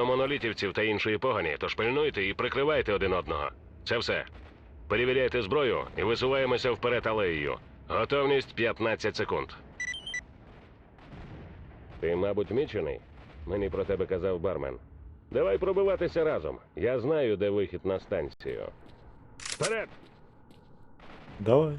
чутно монолітівців та іншої погані, тож пильнуйте і прикривайте один одного. Це все. Перевіряйте зброю і висуваємося вперед алеєю. Готовність 15 секунд. Ти, мабуть, мічений? Мені про тебе казав бармен. Давай пробиватися разом. Я знаю, де вихід на станцію. Вперед! Давай.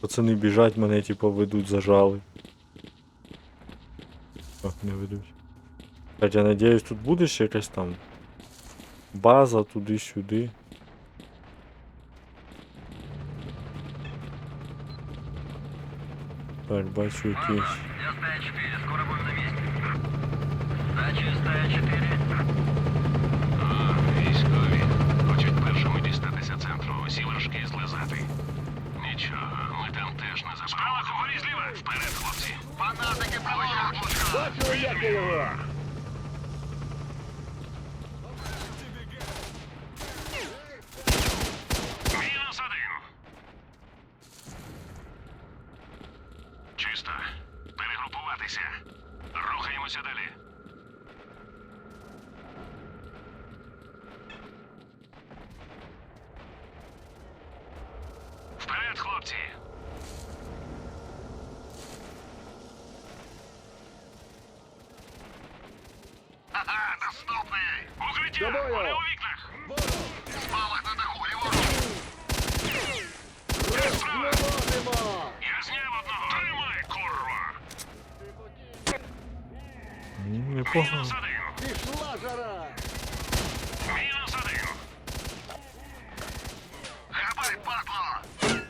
Пацани біжать, мене типу ведуть, зажали. О, не ведуть. Так, я надіюсь, тут буде ще якась там база туди-сюди. Так, бачу якийсь. Я стая 4, скоро будем на месте. Дача стая 4. Військові. не заспали. Справа говорі зліва! Вперед, хлопці! Фанатики праворуч. Бачу, як я його! Мінус один. Чисто. Перегрупуватися. Рухаємося далі. Один! Пішла жара! Мінус один! Габай, падло.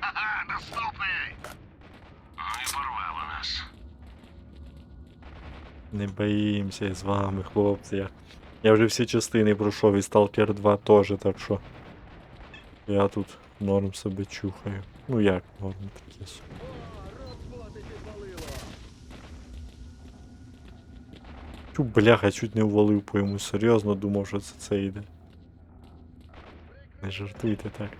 Ага, наступний. І порвало нас. Не боїмося з вами, хлопці. Я, я вже всі частини пройшов і Stalker 2 теж, так що. Я тут норм себе чухаю. Ну як норм таке собі. Чу, бляха, чуть не ввалив по йому. Серйозно думав, що це це йде. Не жартуйте так.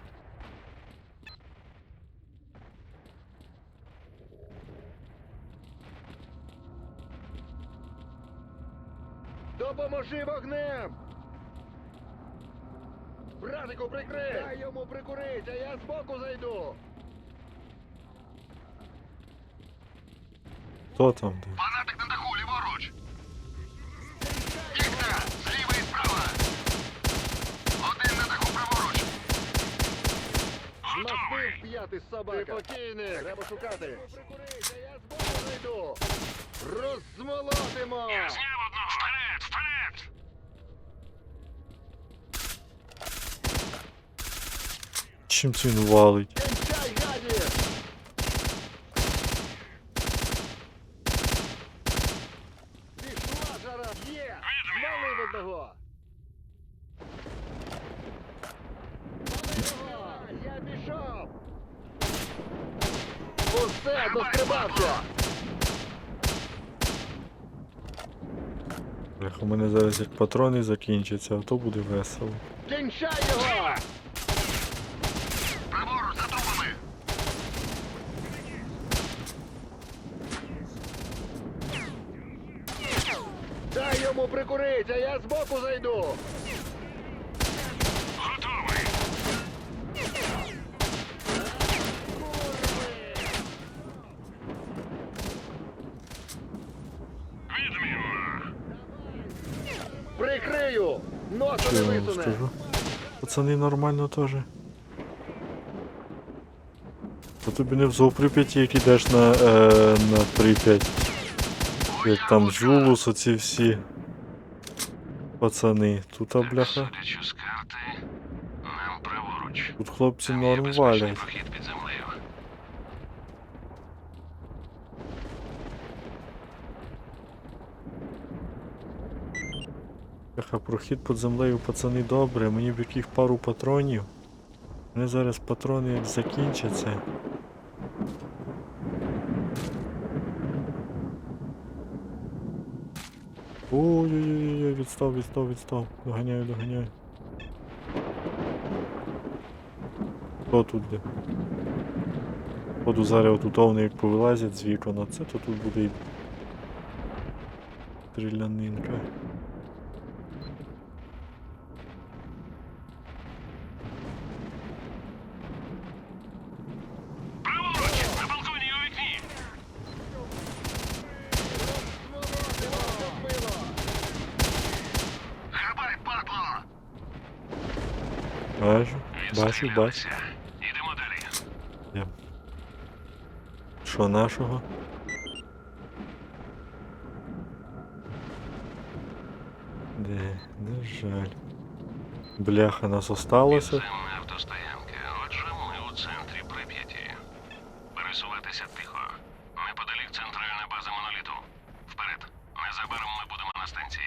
Допоможи вогнем! Братику, прикрий! Дай йому прикурить, а я збоку зайду! Хто там де? Фанатик на даху, ліворуч. Вікна, зліва і справа. Один на даху праворуч. Змастив п'ятий собака! Ти покійник! Треба шукати! Прикурить, а я! Розмолотимо! Зняв одного! Вперед! Вперед! Чим це він валить? Кінчай, гаді! Пішла жара! Є! Змалив одного! Змалив його! Я пішов! Усе, дострибався! Бляха, у мене зараз як патрони закінчаться, а то буде весело. Кінчай його! Праворуч, за трубами. Дай йому прикурить, а я збоку зайду! Прикрию! Носа не я вам висуне! скажу? Пацани нормально теж. А тобі не в Зооприп'яті, як ідеш на, е, на Прип'ять. Як там Жулус, оці всі пацани. Тут, а бляха, Судячи з карти, нам праворуч. тут хлопці Там є норм безпечний валять. прохід під землею. Бляха, прохід під землею, пацани, добре, мені б яких пару патронів. Мене зараз патрони закінчаться. Ой-ой-ой, відстав, відстав, відстав. Доганяю, доганяю. Хто тут де? Поду зараз отут вони як повилазять з вікон, а це то тут буде стрілянинка. Бачу, бачу, бачу. Ідемо далі. Що нашого? Де, де жаль. Бляха нас осталося. автостоянка. Отже. Пересуватися тихо. Неподалік центральна база моноліту. Вперед. Незабаром ми будемо на станції.